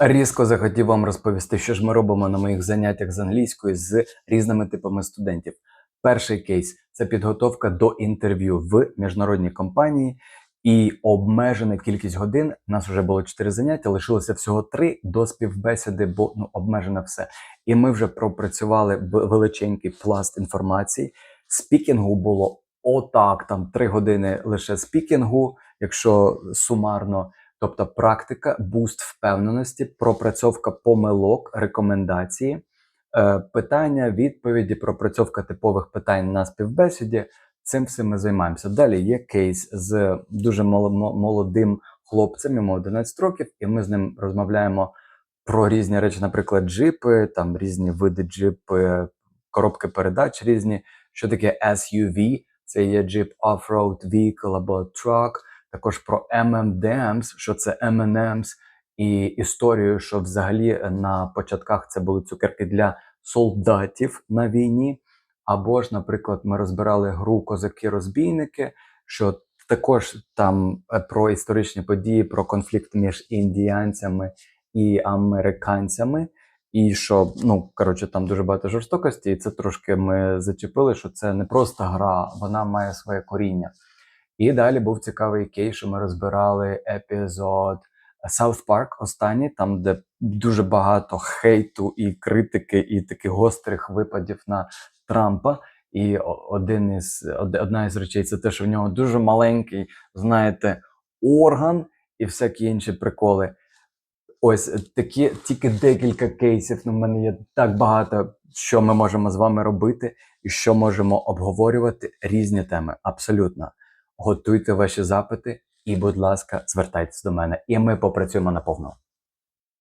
Різко захотів вам розповісти, що ж ми робимо на моїх заняттях з англійської з різними типами студентів. Перший кейс це підготовка до інтерв'ю в міжнародній компанії і обмежена кількість годин. У нас вже було 4 заняття, лишилося всього 3 до співбесіди, бо ну обмежено все. І ми вже пропрацювали величенький пласт інформації. Спікінгу було отак, там 3 години лише спікінгу, якщо сумарно. Тобто практика, буст впевненості, пропрацьовка помилок, рекомендації, е, питання, відповіді, пропрацьовка типових питань на співбесіді. Цим всім ми займаємося. Далі є кейс з дуже молодим хлопцем, йому 11 років, і ми з ним розмовляємо про різні речі, наприклад, джипи, там різні види джипи, коробки передач різні. Що таке SUV? Це є джип Off-Road Vehicle або Truck також про M&M's, що це M&M's, і історію, що взагалі на початках це були цукерки для солдатів на війні. Або ж, наприклад, ми розбирали гру Козаки-розбійники, що також там е, про історичні події, про конфлікт між індіянцями і американцями. І що, ну коротше, там дуже багато жорстокості, і це трошки ми зачепили, що це не просто гра, вона має своє коріння. І далі був цікавий кейс, що ми розбирали епізод South Park останній, там, де дуже багато хейту і критики, і таких гострих випадів на Трампа. І один із одна із речей це те, що в нього дуже маленький, знаєте, орган і всякі інші приколи. Ось е, такі тільки декілька кейсів. Ну, в мене є так багато, що ми можемо з вами робити, і що можемо обговорювати різні теми. Абсолютно. Готуйте ваші запити і, будь ласка, звертайтесь до мене, і ми попрацюємо наповно.